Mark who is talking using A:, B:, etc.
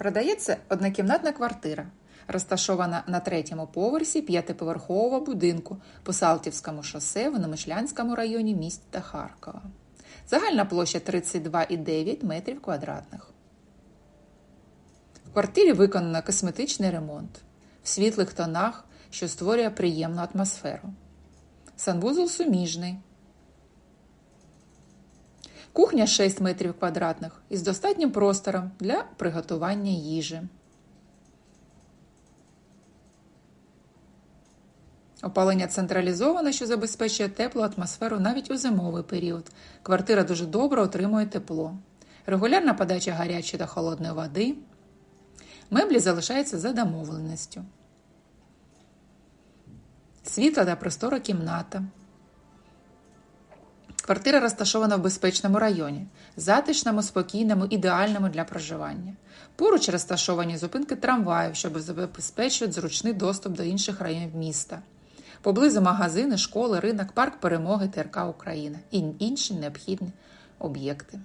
A: Продається однокімнатна квартира, розташована на третьому поверсі п'ятиповерхового будинку по Салтівському шосе в Немишлянському районі міста Харкова. Загальна площа 32,9 метрів квадратних. В квартирі виконано косметичний ремонт в світлих тонах, що створює приємну атмосферу. Санвузол суміжний. Кухня 6 метрів квадратних із достатнім простором для приготування їжі. Опалення централізоване, що забезпечує теплу атмосферу навіть у зимовий період. Квартира дуже добре отримує тепло. Регулярна подача гарячої та холодної води. Меблі залишаються за домовленістю. Світла та простора кімната. Квартира розташована в безпечному районі, затишному, спокійному, ідеальному для проживання. Поруч розташовані зупинки трамваїв, щоб забезпечувати зручний доступ до інших районів міста. Поблизу магазини, школи, ринок, парк перемоги ТРК Україна і інші необхідні об'єкти.